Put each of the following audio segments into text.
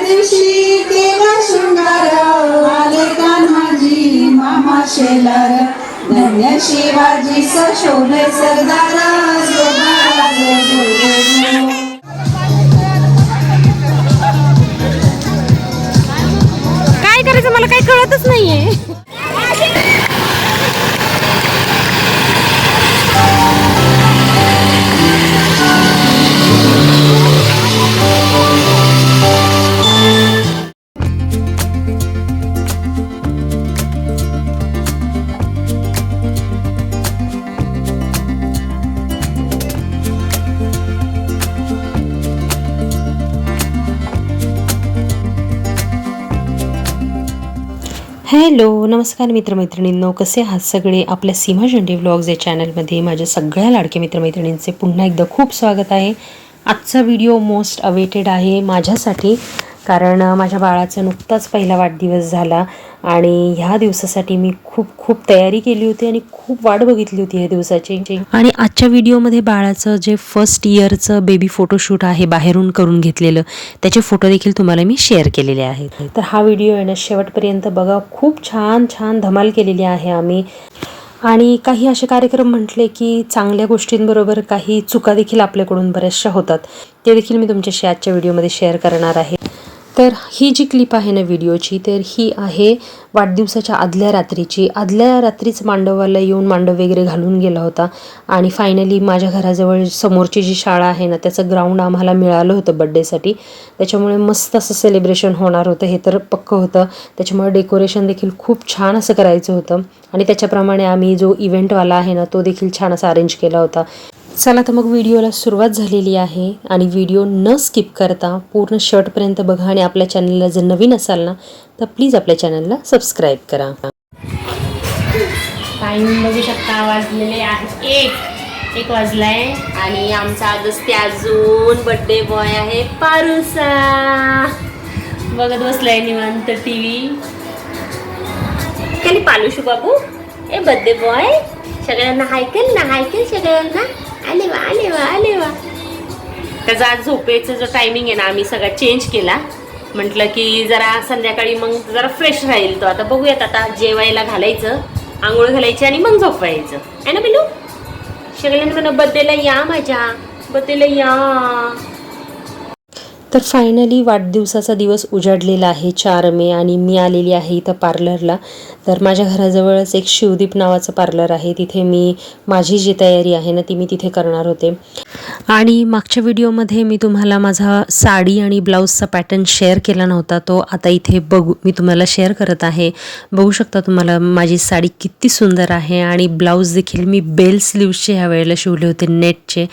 दिवशी केला शृंगार आले मामा शेलार? धन्य शिवाजी सशोभे सरदार काय करायचं? मला काही कळतच नाहीये. हॅलो नमस्कार मित्रमैत्रिणींनो. कसे आहात सगळे? आपल्या सीमा झेंडे व्लॉग्स या चॅनलमध्ये माझ्या सगळ्या लाडक्या मित्रमैत्रिणींचे पुन्हा एकदा खूप स्वागत आहे. आजचा व्हिडिओ मोस्ट अवेटेड आहे माझ्यासाठी. कारण माझ्या बाळाचा नुकताच पहिला वाढदिवस झाला आणि ह्या दिवसासाठी मी खूप खूप तयारी केली होती आणि खूप वाट बघितली होती ह्या दिवसाची. आणि आजच्या व्हिडिओमध्ये बाळाचं जे फर्स्ट इयरचं बेबी फोटोशूट आहे बाहेरून करून घेतलेलं त्याचे फोटो देखील तुम्हाला मी शेअर केलेले आहेत. तर हा व्हिडिओ आहे ना शेवटपर्यंत बघा. खूप छान छान धमाल केलेली आहे आम्ही. आणि काही असे कार्यक्रम म्हटले की चांगल्या गोष्टींबरोबर काही चुका देखील आपल्याकडून बऱ्याचशा होतात. ते देखील मी तुमच्याशी आजच्या व्हिडिओमध्ये शेअर करणार आहे. तर ही जी क्लिप आहे ना व्हिडिओची तर ही आहे वाढदिवसाच्या आदल्या रात्रीची. आदल्या रात्रीच मांडवाला येऊन मांडव वगैरे घालून गेला होता. आणि फायनली माझ्या घराजवळ समोरची जी शाळा आहे ना त्याचं ग्राउंड आम्हाला मिळालं होतं बड्डेसाठी त्याच्यामुळे मस्त असं सेलिब्रेशन होणार होतं हे तर पक्कं होतं. त्याच्यामुळे डेकोरेशन देखील खूप छान असं करायचं होतं. आणि त्याच्याप्रमाणे आम्ही जो इव्हेंटवाला आहे ना तो देखील छान असा अरेंज केला होता. चला तर मग व्हिडिओला सुरुवात झालेली आहे. आणि व्हिडिओ न स्किप करता पूर्ण शर्टपर्यंत बघा आणि आपल्या चॅनलला जर नवीन असाल ना तर प्लीज आपल्या चॅनलला सबस्क्राईब करा. टाइम बघू शकता वाजलेले आहे एक. एक वाजलाय आणि आमचा आजच ते अजून बर्थडे बॉय आहे पारुसा. बघत बसलाय निवांत टी व्ही त्याने पालुशू बाबू? ए बड्डे बॉय सगळ्यांना हायकेल ना हायकेल सगळ्यांना. आले वा आले वा आले वा. त्याचा आज झोपेचा जो टायमिंग आहे ना आम्ही सगळा चेंज केला. म्हटलं की जरा संध्याकाळी मग जरा फ्रेश राहील तो. आता बघूयात आता जेवायला घालायचं आंघोळ घालायची आणि मग झोपवायचं आहे ना बिलू सगळ्यांना म्हणा बर्थडेला या माझ्या बर्थडेला या. तर फायनली वाढदिवसाचा दिवस उजाडलेला आहे. चार मे आणि मी आलेली आहे इथं पार्लरला तर माझ्या घराजवळच एक शिवदीप नावाचं पार्लर आहे. तिथे मी माझी जी तयारी आहे ना ती मी तिथे करणार होते. आणि मागच्या व्हिडिओमध्ये मी तुम्हाला माझा साडी आणि ब्लाऊजचा पॅटर्न शेअर केला नव्हता. तो आता इथे बघू मी तुम्हाला शेअर करत आहे. बघू शकता तुम्हाला माझी साडी किती सुंदर आहे आणि ब्लाऊज देखील मी बेल स्लीव्सचे ह्या वेळेला शिवले होते नेटचे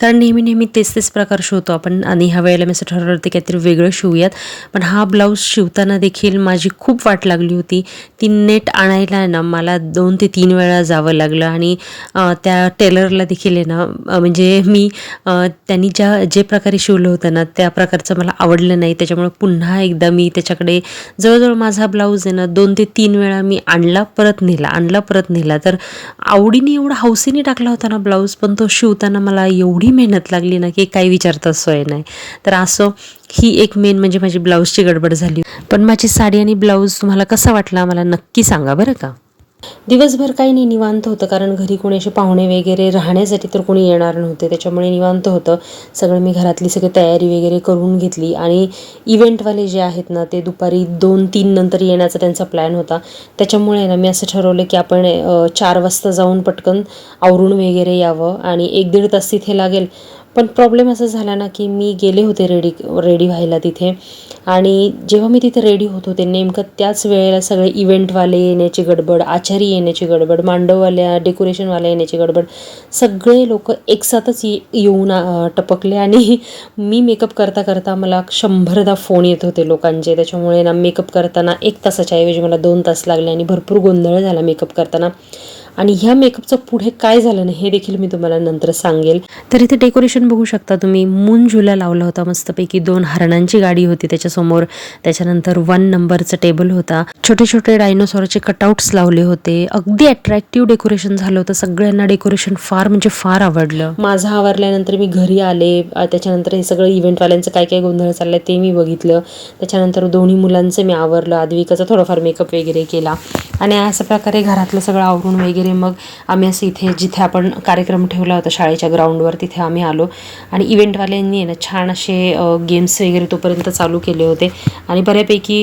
कारण नेहमी नेहमी तेच तेच प्रकार शिवतो आपण आणि ह्या वेळेला मी असं ठरवलं काहीतरी वेगळं शिवूयात. पण हा ब्लाऊज शिवताना देखील माझी खूप वाट लागली होती. ती नेट आणायला आहे ना मला दोन ते तीन वेळा जावं लागलं. आणि त्या टेलरला देखील आहे ना म्हणजे मी त्यांनी ज्या जे प्रकारे शिवलं होतं ना त्या प्रकारचं मला आवडलं नाही. त्याच्यामुळे पुन्हा एकदा मी त्याच्याकडे जवळजवळ माझा ब्लाऊज आहे ना दोन ते तीन वेळा मी आणला परत नेला आणला परत नेला. तर आवडीने एवढा हौसेने टाकला होता ना ब्लाऊज पण तो शिवताना मला एवढी मेहनत लागली ना की काही विचारता सोय नाही. तर असं ही एक मेन म्हणजे माझी ब्लाऊजची गडबड झाली. पण माझी साडी आणि ब्लाऊज तुम्हाला कसा वाटला मला नक्की सांगा बरं का? दिवसभर काही नाही निवांत होतं कारण घरी कोणी असे पाहुणे वगैरे राहण्यासाठी तर कोणी येणार नव्हते. त्याच्यामुळे निवांत होतं. सगळं मी घरातली सगळी तयारी वगैरे करून घेतली आणि इव्हेंटवाले जे आहेत ना ते दुपारी दोन तीन नंतर येण्याचा त्यांचा प्लॅन होता. त्याच्यामुळे ना मी असं ठरवलं की आपण चार वाजता जाऊन पटकन आवरून वगैरे यावं आणि एक दीड तास तिथे लागेल. पण प्रॉब्लेम असा झाला ना की मी गेले होते रेडी रेडी व्हायला तिथे. आणि जेव्हा मी तिथे रेडी होत होते नेमकं त्याच वेळेला सगळे इव्हेंटवाले येण्याची गडबड आचारी येण्याची गडबड मांडववाल्या डेकोरेशनवाल्या येण्याची गडबड सगळे लोक एकसाथच ये येऊन टपकले. आणि मी मेकअप करता करता मला शंभरदा फोन येत होते लोकांचे. त्याच्यामुळे ना मेकअप करताना एक तासाच्या ऐवजी मला दोन तास लागले आणि भरपूर गोंधळ झाला मेकअप करताना. आणि ह्या मेकअपचं पुढे काय झालं ना हे देखील मी तुम्हाला नंतर सांगेल. तर इथे डेकोरेशन बघू शकता तुम्ही. मून झुला लावला होता मस्तपैकी दोन हरणांची गाडी होती त्याच्यासमोर. त्याच्यानंतर वन नंबरचा टेबल होता. छोटे छोटे डायनोसॉरचे कटआउट्स लावले होते. अगदी अट्रॅक्टिव्ह डेकोरेशन झालं होतं. सगळ्यांना डेकोरेशन फार म्हणजे फार आवडलं. माझं आवरल्यानंतर मी घरी आले. त्याच्यानंतर हे सगळं इव्हेंटवाल्यांचं काय काय गोंधळ चाललंय ते मी बघितलं. त्याच्यानंतर दोन्ही मुलांचं मी आवरलं. आदविकाचा थोडाफार मेकअप वगैरे केला. आणि अशा प्रकारे घरातलं सगळं आवरून वगैरे मग आम्ही असं इथे जिथे आपण कार्यक्रम ठेवला होता शाळेच्या ग्राउंडवर तिथे आम्ही आलो. आणि इव्हेंटवाल्यांनी आहे ना छान असे गेम्स वगैरे तोपर्यंत चालू केले होते. आणि बऱ्यापैकी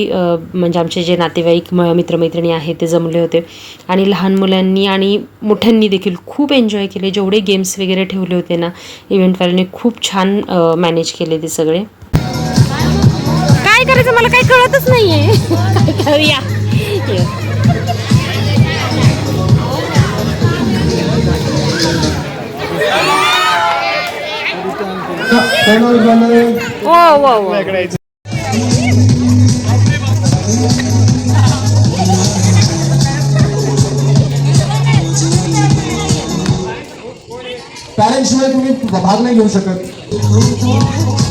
म्हणजे आमचे जे नातेवाईक म मित्रमैत्रिणी आहेत ते जमले होते. आणि लहान मुलांनी आणि मोठ्यांनी देखील खूप एन्जॉय केले. जेवढे गेम्स वगैरे ठेवले होते ना इव्हेंटवाल्यांनी खूप छान मॅनेज केले ते सगळे. काय करायचं? मला काही कळतच नाहीये. ओ ओ ओ पॅरेंट्स शिवाय तुम्ही भाग नाही घेऊ शकत.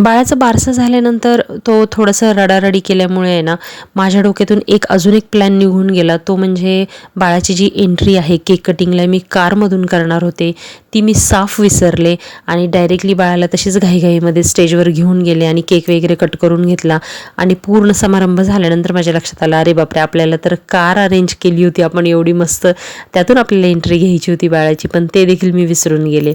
बाळाचं बारसं झाल्यानंतर तो थोडंसं रडारडी केल्यामुळे आहे ना माझ्या डोक्यातून एक अजून एक प्लॅन निघून गेला. तो म्हणजे बाळाची जी एंट्री आहे केक कटिंगला मी कारमधून करणार होते ती मी साफ विसरले आणि डायरेक्टली बाळाला तशीच घाईघाईमध्ये स्टेजवर घेऊन गेले आणि केक वगैरे कट करून घेतला. आणि पूर्ण समारंभ झाल्यानंतर माझ्या लक्षात आलं अरे बापरे आपल्याला तर कार अरेंज केली होती आपण एवढी मस्त. त्यातून आपल्याला एंट्री घ्यायची होती बाळाची पण ते देखील मी विसरून गेले.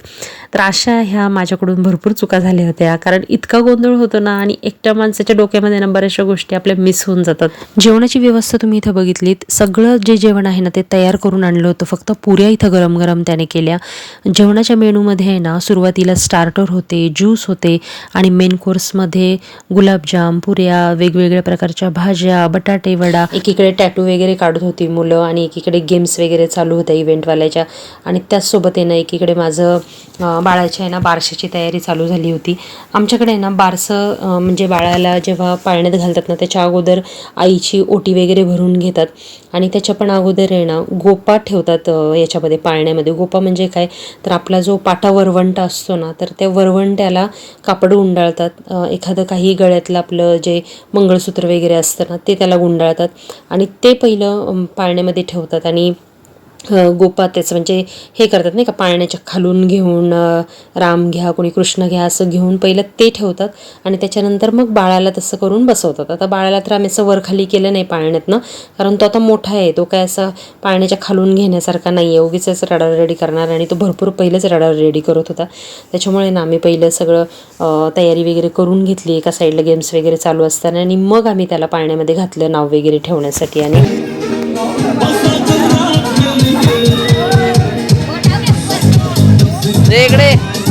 तर अशा ह्या माझ्याकडून भरपूर चुका झाल्या होत्या कारण इतकं गोंधळ होतो ना आणि एकट्या माणसाच्या डोक्यामध्ये ना बऱ्याचशा गोष्टी आपल्या मिस होऊन जातात. जेवणाची व्यवस्था तुम्ही इथं बघितलीत. सगळं जे जेवण आहे ना ते तयार करून आणलं होतं. फक्त पुऱ्या इथं गरम गरम त्याने केल्या. जेवणाच्या मेनूमध्ये आहे ना सुरुवातीला स्टार्टर होते ज्यूस होते आणि मेन कोर्समध्ये गुलाबजाम पुऱ्या वेगवेगळ्या प्रकारच्या भाज्या बटाटे वडा. एकीकडे टॅटू वगैरे काढत होती मुलं आणि एकीकडे गेम्स वगैरे चालू होत्या इव्हेंटवाल्याच्या आणि त्याचसोबत आहे ना एकीकडे माझं बाळाच्या आहे ना बारशाची तयारी चालू झाली होती. आमच्याकडे आहे ना बारसं म्हणजे बाळाला जेव्हा पाळण्यात घालतात ना त्याच्या अगोदर आईची ओटी वगैरे भरून घेतात. आणि त्याच्या पण अगोदर आहे ना गोपा ठेवतात याच्यामध्ये पाळण्यामध्ये. गोपा म्हणजे काय? तर आपला जो पाटा वरवंटा असतो ना तर त्या वरवंट्याला कापड गुंडाळतात. एखादं काही गळ्यातलं आपलं जे मंगळसूत्र वगैरे असतं ना ते त्याला गुंडाळतात. आणि ते पहिलं पाळण्यामध्ये ठेवतात. आणि गोपा त्याचं म्हणजे हे करतात नाही का पाळण्याच्या खालून घेऊन राम घ्या कोणी कृष्ण घ्या असं घेऊन पहिलं ते ठेवतात आणि त्याच्यानंतर मग बाळाला तसं करून बसवतात. आता बाळाला तर आम्ही असं वरखाली केलं नाही पाळण्यातनं कारण तो आता मोठा आहे तो काय असं पाळण्याच्या खालून घेण्यासारखा नाही आहे. उगीच असं रडार रेडी करणार आणि तो भरपूर पहिलेच रडार रेडी करत होता. त्याच्यामुळे ना आम्ही पहिलं सगळं तयारी वगैरे करून घेतली एका साईडला गेम्स वगैरे चालू असताना आणि मग आम्ही त्याला पाळण्यामध्ये घातलं नाव वगैरे ठेवण्यासाठी आणि इकडे.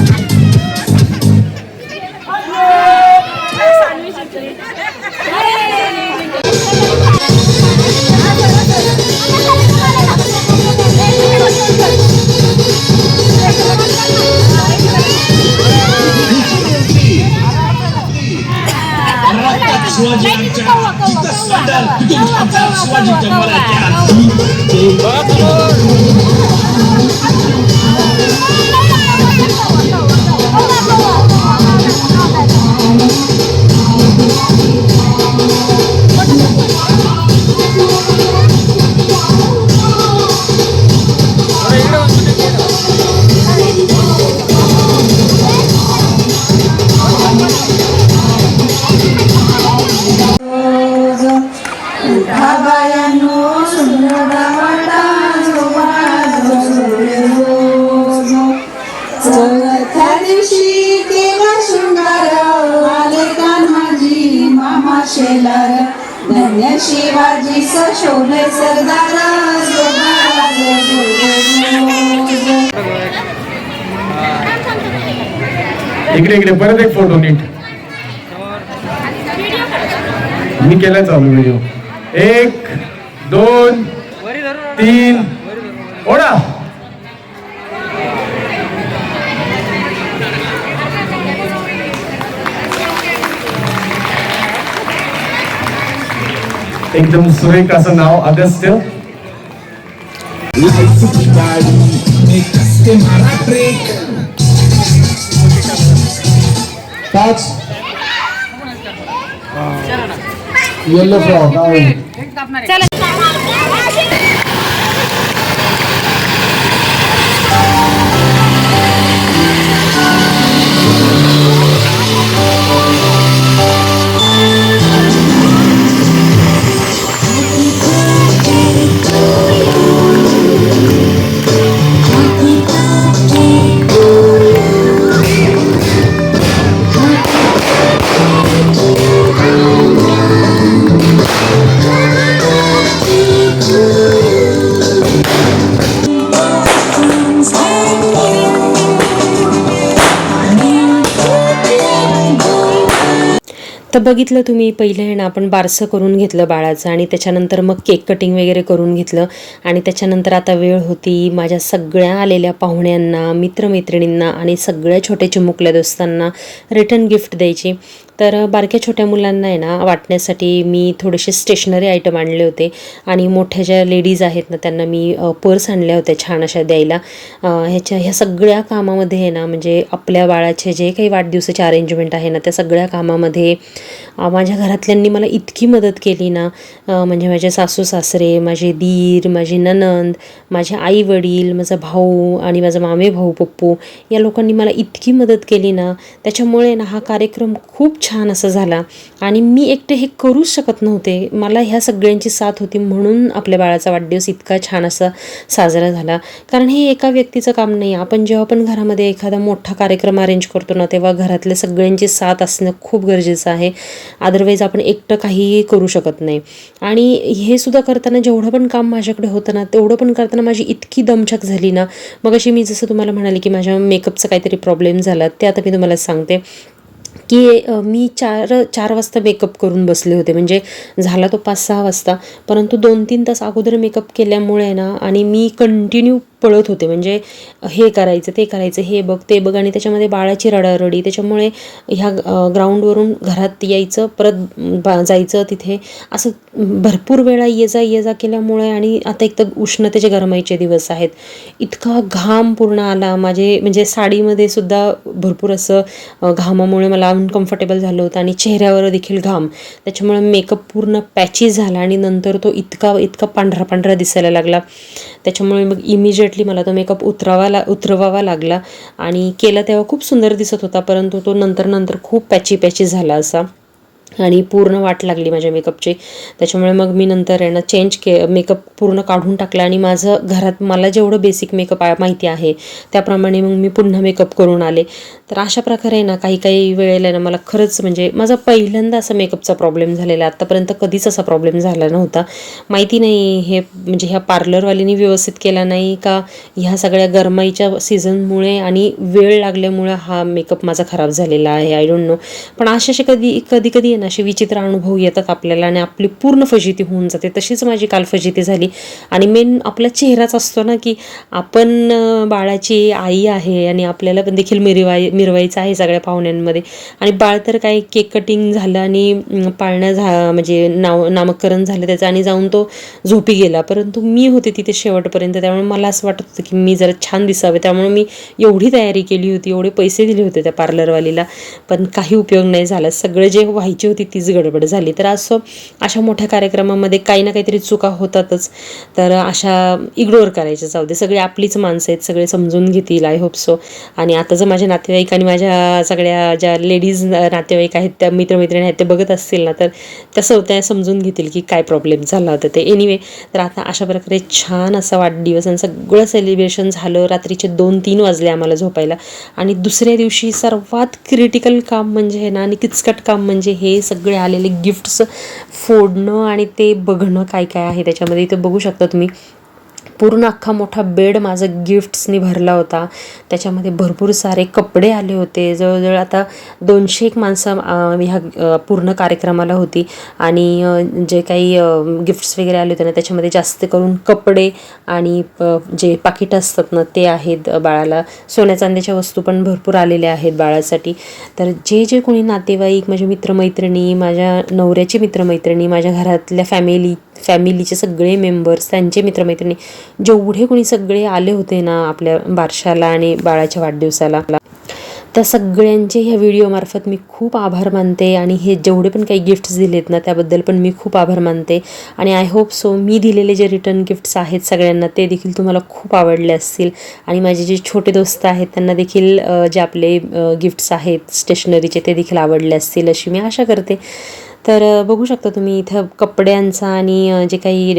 इकडे इकडे परत एक फोटो नीट मी केला चालू व्हिडिओ एक दोन तीन ओढा एकदम सुरेख असं नाव अगस्त्य महाराष्ट्र पाच येलो फ्रॉक तर बघितलं तुम्ही पहिले आहे ना आपण बारसं करून घेतलं बाळाचं आणि त्याच्यानंतर मग केक कटिंग वगैरे करून घेतलं. आणि त्याच्यानंतर आता वेळ होती माझ्या सगळ्या आलेल्या पाहुण्यांना मित्रमैत्रिणींना आणि सगळ्या छोट्या चिमुकल्या दोस्तांना रिटर्न गिफ्ट द्यायची. तर बारक्या छोट्या मुलांना आहे ना वाटण्यासाठी मी थोडेसे स्टेशनरी आयटम आणले होते. आणि मोठ्या ज्या लेडीज आहेत ना त्यांना मी पर्स आणल्या होत्या छान अशा द्यायला. ह्याच्या ह्या सगळ्या कामामध्ये आहे ना म्हणजे आपल्या बाळाचे जे काही वाढदिवसाचे अरेंजमेंट आहे ना त्या सगळ्या कामामध्ये माझ्या घरातल्यांनी मला इतकी मदत केली ना म्हणजे माझे सासू सासरे माझे दीर माझे ननंद माझे आई वडील माझा भाऊ आणि माझा मामे भाऊ पप्पू या लोकांनी मला इतकी मदत केली ना त्याच्यामुळे ना हा कार्यक्रम खूप छान असा झाला. आणि मी एकटे हे करूच शकत नव्हते. मला ह्या सगळ्यांची साथ होती म्हणून आपल्या बाळाचा वाढदिवस इतका छान असा साजरा झाला. कारण हे एका व्यक्तीचं काम नाही. आपण जेव्हा पण घरामध्ये एखादा मोठा कार्यक्रम अरेंज करतो ना तेव्हा घरातल्या सगळ्यांची साथ असणं खूप गरजेचं आहे. अदरवाईज आपण एकटं काहीही करू शकत नाही. आणि हे सुद्धा करताना जेवढं पण काम माझ्याकडे होतं ना तेवढं पण करताना माझी इतकी दमछक झाली ना. मग अशी मी जसं तुम्हाला म्हणाले की माझ्या मेकअपचा काहीतरी प्रॉब्लेम झाला ते आता मी तुम्हाला सांगते. की मी चार चार वाजता मेकअप करून बसले होते. म्हणजे झाला तो पाच सहा वाजता. परंतु दोन तीन तास अगोदर मेकअप केल्यामुळे ना आणि मी कंटिन्यू पळत होते. म्हणजे हे करायचं ते करायचं हे बघ ते बघ आणि त्याच्यामध्ये बाळाची रडारडी. त्याच्यामुळे ह्या ग्राउंडवरून घरात यायचं परत बा जायचं तिथे. असं भरपूर वेळा ये जा ये जा केल्यामुळे आणि आता एक तर उष्णतेचे गरमाईचे दिवस आहेत. इतका घाम पूर्ण आला. माझे म्हणजे साडीमध्ये सुद्धा भरपूर असं घामामुळे मला अनकम्फर्टेबल झालं होतं आणि चेहऱ्यावर देखील घाम. त्याच्यामुळे मेकअप पूर्ण पॅची झाला आणि नंतर तो इतका इतका पांढरा पांढरा दिसायला लागला. त्याच्यामुळे मग इमिजिएट डेफिनेटली मला तो मेकअप उतरावा ला उतरवावा लागला. आणि केला तेव्हा खूप सुंदर दिसत होता परंतु तो नंतर नंतर खूप पॅची पॅची झाला असा. आणि पूर्ण वाट लागली माझ्या मेकअपची त्याच्यामुळे मग मी नंतर आहे ना चेंज के मेकअप पूर्ण काढून टाकला आणि माझं घरात मला जेवढं बेसिक मेकअप माहिती आहे त्याप्रमाणे मग मी पुन्हा मेकअप करून आले. तर अशा प्रकारे ना काही काही वेळेला ना मला खरंच म्हणजे माझा पहिल्यांदा असा मेकअपचा प्रॉब्लेम झालेला आत्तापर्यंत कधीच असा प्रॉब्लेम झाला नव्हता. माहिती नाही हे म्हणजे ह्या पार्लरवालीनी व्यवस्थित केला नाही का? ह्या सगळ्या गरमाईच्या सीझनमुळे आणि वेळ लागल्यामुळे हा मेकअप माझा खराब झालेला आहे आय डोंट नो पण असे असे कधी कधी कधी असे विचित्र अनुभव येतात आपल्याला आणि आपली पूर्ण फजिती होऊन जाते. तशीच माझी काल फजिती झाली. आणि मेन आपला चेहराच असतो ना की आपण बाळाची आई आहे आणि आपल्याला पण देखील मिरवाय मिरवायचं आहे सगळ्या पाहुण्यांमध्ये. आणि बाळ तर काय केक कटिंग झालं आणि पाळणं झा म्हणजे नाव नामकरण झालं त्याचं आणि जाऊन तो झोपी गेला. परंतु मी होते तिथे शेवटपर्यंत. त्यामुळे मला असं वाटत होतं की मी जरा छान दिसावे. त्यामुळे मी एवढी तयारी केली होती. एवढे पैसे दिले होते त्या पार्लरवालीला पण काही उपयोग नाही झाला. सगळं जे व्हायचे होती तीच गडबड झाली. तर असं अशा मोठ्या कार्यक्रमामध्ये काही ना काहीतरी चुका होतातच. तर अशा इग्नोर करायच्या जाऊ दे. सगळे आपलीच माणसं आहेत सगळे समजून घेतील आय होप सो आणि आता जर माझ्या नातेवाईक आणि माझ्या सगळ्या ज्या लेडीज नातेवाईक आहेत त्या मित्रमैत्रिणी आहेत ते बघत असतील ना तर तसं त्या समजून घेतील की काय प्रॉब्लेम झाला होता ते. एनिवे तर आता अशा प्रकारे छान असा वाढदिवस आणि सगळं सेलिब्रेशन झालं. रात्रीचे दोन तीन वाजले आम्हाला झोपायला. आणि दुसऱ्या दिवशी सर्वात क्रिटिकल काम म्हणजे हे ना आणि किचकट काम म्हणजे हे सगळे आलेले गिफ्ट्स फोडणं आणि ते बघणं काय काय आहे त्याच्यामध्ये. इथं बघू शकता तुम्ही. पूर्ण अख्खा मोठा बेड माझा गिफ्ट्सनी भरला होता. त्याच्यामध्ये भरपूर सारे कपडे आले होते. जवळजवळ आता दोनशे एक माणसं ह्या पूर्ण कार्यक्रमाला होती. आणि जे काही गिफ्ट्स वगैरे आले होते ना त्याच्यामध्ये जास्त करून कपडे आणि जे पाकिटं असतात ना ते आहेत बाळाला. सोन्या चांदीच्या वस्तू पण भरपूर आलेल्या आहेत बाळासाठी. तर जे जे कोणी नातेवाईक माझे मित्रमैत्रिणी माझ्या नवऱ्याचे मित्रमैत्रिणी माझ्या घरातल्या फॅमिली फॅमिलीचे सगळे मेंबर्स त्यांचे मित्रमैत्रिणी जेवढे कोणी सगळे आले होते ना आपल्या बारशाला आणि बाळाच्या वाढदिवसाला त्या सगळ्यांचे ह्या व्हिडिओमार्फत मी खूप आभार मानते आणि हे जेवढे पण काही गिफ्ट्स दिलेत ना त्याबद्दल पण मी खूप आभार मानते. आणि आय होप सो मी दिलेले जे रिटर्न गिफ्ट्स आहेत सगळ्यांना ते देखील तुम्हाला खूप आवडले असतील. आणि माझे जे छोटे दोस्त आहेत त्यांना देखील जे आपले गिफ्ट्स आहेत स्टेशनरीचे ते देखील आवडले असतील अशी मी आशा करते. तर बघू शकता तुम्ही इथं कपड्यांचा आणि जे काही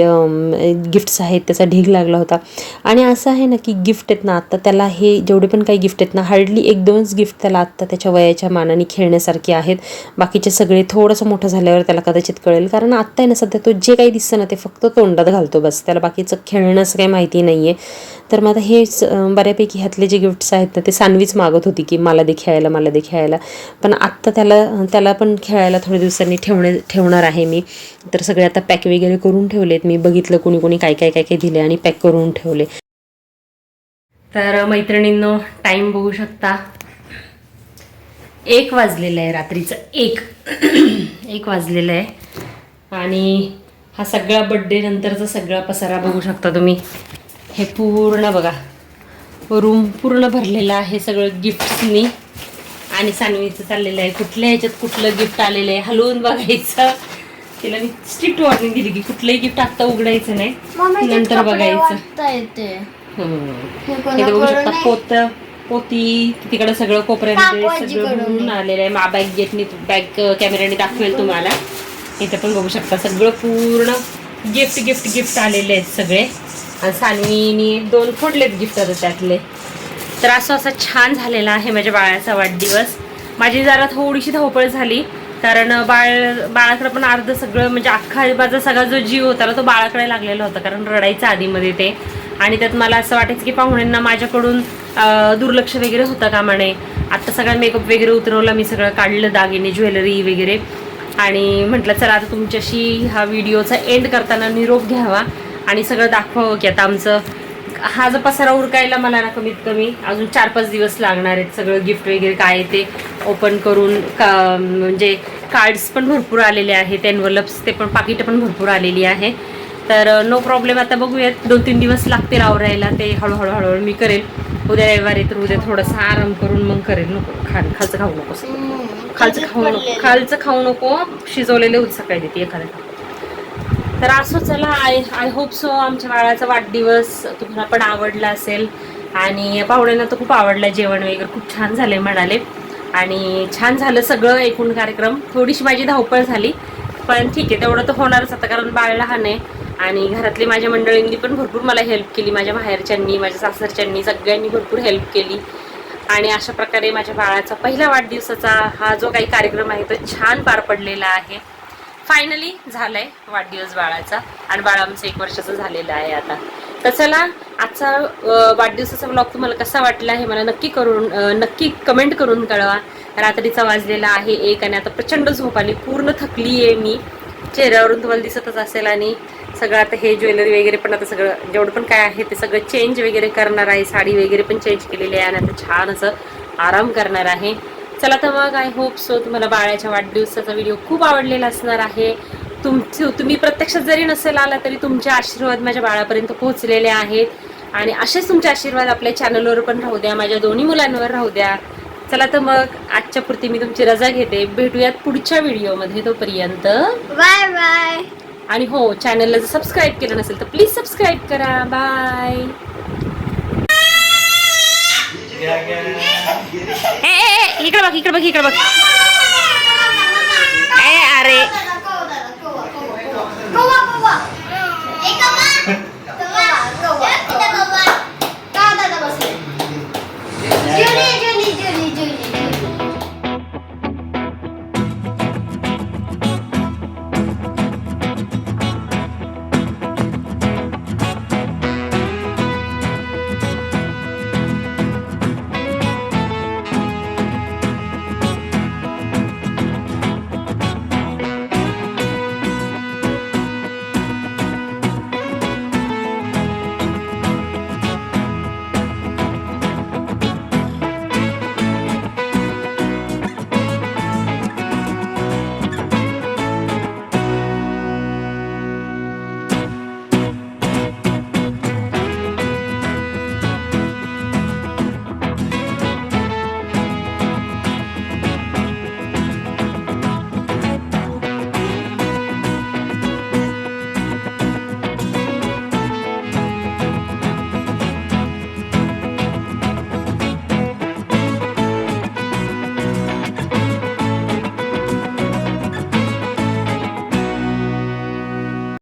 गिफ्ट्स आहेत त्याचा ढीग लागला होता. आणि असं आहे ना की गिफ्ट आहेत ना आत्ता त्याला हे जेवढे पण काही गिफ्ट आहेत ना हार्डली एक दोनच गिफ्ट त्याला आत्ता त्याच्या वयाच्या मानाने खेळण्यासारखे आहेत. बाकीचे सगळे थोडंसं मोठं झाल्यावर त्याला कदाचित कळेल. कारण आत्ता आहे ना सध्या तो जे काही दिसतं ना ते फक्त तोंडात घालतो बस. त्याला बाकीचं खेळणं असं काही माहिती नाही आहे तर मग आता हेच बऱ्यापैकी ह्यातले जे गिफ्ट्स आहेत ना ते सानवीच मागत होती की मला दे खेळायला मला दे खेळायला. पण आत्ता त्याला त्याला पण खेळायला थोड्या दिवसांनी ठेवणे ठेवणार आहे मी. तर सगळे आता पॅक वगैरे करून ठेवलेत. मी बघितलं कोणी कोणी काय काय काय काय दिले आणि पॅक करून ठेवले. तर मैत्रिणींनो टाईम बघू शकता. एक वाजलेलं आहे रात्रीचं. एक. एक वाजलेलं आहे. आणि हा सगळा बड्डे नंतरचा सगळा पसारा बघू शकता तुम्ही. हे पूर्ण बघा. रूम पूर्ण भरलेलं आहे सगळं गिफ्ट्सनी आणि सानवीचं चाललेलं आहे. कुठल्या ह्याच्यात कुठलं गिफ्ट आलेलं आहे हलवून बघायचं. तिला मी स्ट्रिक्ट वॉर्निंग दिली की कुठलंही गिफ्ट आत्ता उघडायचं नाही. नंतर बघायचं. हम्म. हे. बघू शकता पोत पोती तिकडं सगळं कोपऱ्यामध्ये सगळं आलेलं आहे. मा बॅग गेटनी बॅग कॅमेऱ्याने दाखवेल तुम्हाला. इथे पण बघू शकता सगळं पूर्ण गिफ्ट गिफ्ट गिफ्ट आलेले आहेत सगळे. आणि सानवीनी दोन फोडलेत गिफ्ट आता त्यातले. तर असं असं छान झालेला आहे माझ्या बाळाचा वाढदिवस. माझी जरा थोडीशी धावपळ झाली कारण बाळ बाळाकडे पण अर्ध सगळं म्हणजे अख्खा माझा सगळा जो जीव होता तो बाळाकडे लागलेला होता कारण रडायचं आधीमध्ये ते. आणि त्यात मला असं वाटायचं की पाहुण्यांना माझ्याकडून दुर्लक्ष वगैरे होतं कामा नये आत्ता सगळा मेकअप वगैरे उतरवला मी सगळं काढलं दागिने ज्वेलरी वगैरे. आणि म्हटलं चला आता तुमच्याशी हा व्हिडिओचा एंड करताना निरोप घ्यावा. आणि सगळं दाखवावं की आता आमचं हा जो पसारा उरकायला मला ना कमीत कमी अजून चार पाच दिवस लागणार आहेत सगळं गिफ्ट वगैरे काय आहे ते ओपन करून का म्हणजे कार्ड्स पण भरपूर आलेले आहेत एनवलप्स ते पण पाकिटं पण भरपूर आलेली आहे. तर नो प्रॉब्लेम आता बघूयात दोन तीन दिवस लागतील आवरायला ते हळूहळू हळूहळू मी करेल. उद्या रविवारी तर उद्या थोडासा आराम करून मग करेल. नको खा खालचं खाऊ नकोस खालचं खाऊ नको. खालचं खाऊ नको. शिजवलेले होत सकाळी देते एखाद्या तर असो चला आय आय होप सो आमच्या बाळाचा वाढदिवस तुम्हाला पण आवडला असेल. आणि पाहुण्यांना तर खूप आवडलं जेवण वगैरे खूप छान झाले म्हणाले. आणि छान झालं सगळं एकूण कार्यक्रम. थोडीशी माझी धावपळ झाली पण ठीक आहे तेवढं तर होणारच आता कारण बाळ लहान आहे. आणि घरातली माझ्या मंडळींनी पण भरपूर मला हेल्प केली माझ्या माहेरच्यांनी माझ्या सासरच्यांनी सगळ्यांनी भरपूर हेल्प केली. आणि अशा प्रकारे माझ्या बाळाचा पहिल्या वाढदिवसाचा हा जो काही कार्यक्रम आहे तो छान पार पडलेला आहे. फायनली झालंय वाढदिवस बाळाचा. आणि बाळ आमचं एक वर्षाचं झालेलं आहे आता. तर चला आजचा वाढदिवसाचा ब्लॉग तुम्हाला कसा वाटला हे मला नक्की करून नक्की कमेंट करून कळवा. रात्रीचा वाजलेला आहे एक आणि आता प्रचंड झोप आली. पूर्ण थकली आहे मी. चेहऱ्यावरून तुम्हाला दिसतच असेल आणि सगळं आता हे ज्वेलरी वगैरे पण आता सगळं जेवढं पण काय आहे ते सगळं चेंज वगैरे करणार आहे. साडी वगैरे पण चेंज केलेली आहे आणि आता छान असं आराम करणार आहे. चला तर मग आय होप सो तुम्हाला बाळाच्या वाढदिवसाचा व्हिडिओ खूप आवडलेला असणार आहे. तुमचे तुम्ही प्रत्यक्षात जरी नसेल आला तरी तुमचे आशीर्वाद माझ्या बाळापर्यंत पोहोचलेले आहेत. आणि असेच तुमचे आशीर्वाद आपल्या चॅनलवर पण राहू द्या माझ्या दोन्ही मुलांवर राहू द्या. चला तर मग आजच्या पुरती मी तुमची रजा घेते. भेटूयात पुढच्या व्हिडिओमध्ये तोपर्यंत. बाय बाय आणि हो चॅनलला जर सबस्क्राईब केलं नसेल तर प्लीज सबस्क्राईब करा. बाय इकडे बघ इकडे बघ इकडे बघ. ए अरे. कौवा कौवा